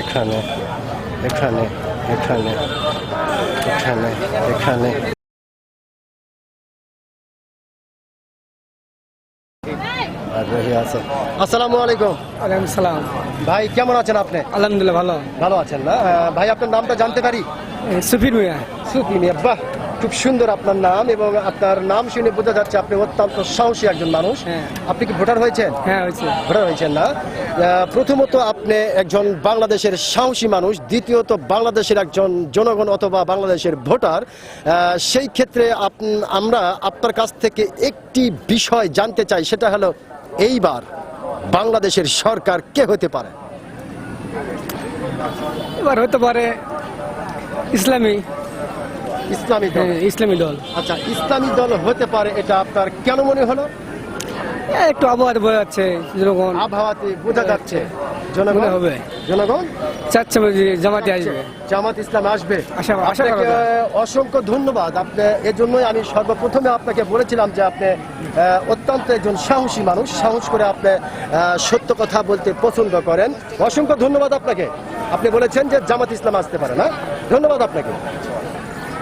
এখানে এখানে এখানে এখানে এখানে আছে। আসসালামু আলাইকুম। ওয়ালাইকুম সালাম। ভাই কেমন আছেন আপনি? আলহামদুলিল্লাহ ভালো। ভালো আছেন না? ভাই আপনার নামটা জানতে পারি? সুফির মিয়া। সুফি মিয়া বাহ! খুব সুন্দর আপনার নাম এবং আপনার নাম শুনে বোঝা যাচ্ছে আপনি অত্যন্ত সাহসী একজন মানুষ। হ্যাঁ। আপনি কি ভোটার হয়েছেন? হ্যাঁ ভোটার হয়েছেন না। প্রথমত আপনি একজন বাংলাদেশের সাহসী মানুষ দ্বিতীয়ত বাংলাদেশের একজন জনগণ অথবা বাংলাদেশের ভোটার। সেই ক্ষেত্রে আমরা আপনার কাছ থেকে একটি বিষয় জানতে চাই সেটা হলো এইবার বাংলাদেশের সরকার কে হতে পারে? এবার হতে পারে ইসলামী। ইসলামী দল। হ্যাঁ, ইসলামী দল। আচ্ছা ইসলামী দল হতে পারে এটা আপনার কেন মনে হলো? একটু আবহাওয়া বোঝা যাচ্ছে জনগণ আবহাওয়াতে বোঝা যাচ্ছে। জনগণ? হবে। জনগণ? চাচ্ছে জামাতে আসবে। জামাত ইসলাম আসবে। আপনাকে অসংখ্য ধন্যবাদ। আপনি এজন্যই আমি সর্বপ্রথমে আপনাকে বলেছিলাম যে আপনি অত্যন্ত একজন সাহসী মানুষ। সাহস করে আপনি সত্য কথা বলতে পছন্দ করেন। অসংখ্য ধন্যবাদ আপনাকে। আপনি বলেছেন যে জামাত ইসলাম আসতে পারে না। ধন্যবাদ আপনাকে।